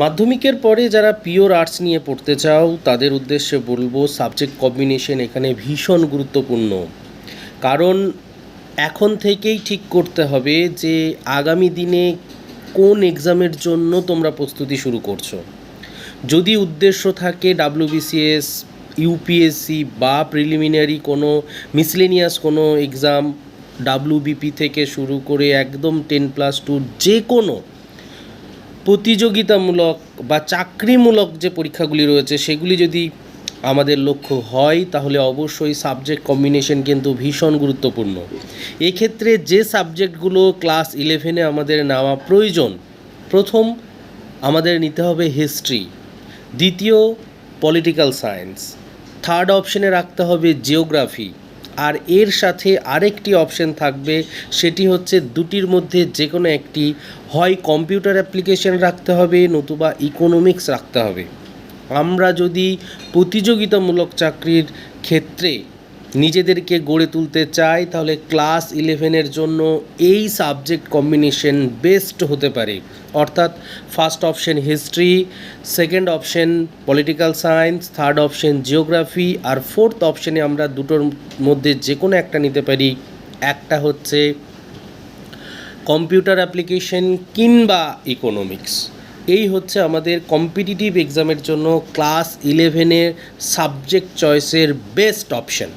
মাধ্যমিকের পরে যারা পিওর আর্টস নিয়ে পড়তে চাও, তাদের উদ্দেশ্যে বলব সাবজেক্ট কম্বিনেশন এখানে ভীষণ গুরুত্বপূর্ণ। কারণ এখন থেকেই ঠিক করতে হবে যে আগামী দিনে কোন এক্সামের জন্য তোমরা প্রস্তুতি শুরু করছ। যদি উদ্দেশ্য থাকে ডাব্লিউবিসিএস, ইউপিএসসি বা প্রিলিমিনারি কোনো মিসলেনিয়াস কোনো এক্সাম, ডাব্লিউবিপি থেকে শুরু করে একদম টেন প্লাস টু যে কোনো প্রতিযোগিতামূলক বা চাকরিমূলক যে পরীক্ষাগুলি রয়েছে, সেগুলি যদি আমাদের লক্ষ্য হয়, তাহলে অবশ্যই সাবজেক্ট কম্বিনেশন কিন্তু ভীষণ গুরুত্বপূর্ণ। এক্ষেত্রে যে সাবজেক্টগুলো ক্লাস ইলেভেনে আমাদের নেওয়া প্রয়োজন, প্রথম আমাদের নিতে হবে হিস্ট্রি দ্বিতীয় পলিটিক্যাল সায়েন্স থার্ড অপশনে রাখতে হবে জিওগ্রাফি আর এর সাথে আরেকটি অপশন থাকবে, সেটি হচ্ছে দুটির মধ্যে যে কোনো একটি হয় কম্পিউটার অ্যাপ্লিকেশন রাখতে হবে, নতুবা ইকোনমিক্স রাখতে হবে। আমরা যদি প্রতিযোগিতামূলক চাকরির ক্ষেত্রে নিজেদেরকে গড়ে তুলতে চাই, তাহলে ক্লাস ইলেভেনের জন্য এই সাবজেক্ট কম্বিনেশন বেস্ট হতে পারে। অর্থাৎ first option history second option political science third option geography আর ফোর্থ অপশনে আমরা দুটোর মধ্যে যে কোনো একটা নিতে পারি। একটা হচ্ছে কম্পিউটার অ্যাপ্লিকেশন কিংবা ইকোনমিক্স এই হচ্ছে আমাদের কম্পিটিটিভ এক্সামের জন্য ক্লাস ইলেভেনের সাবজেক্ট চয়েসের বেস্ট অপশন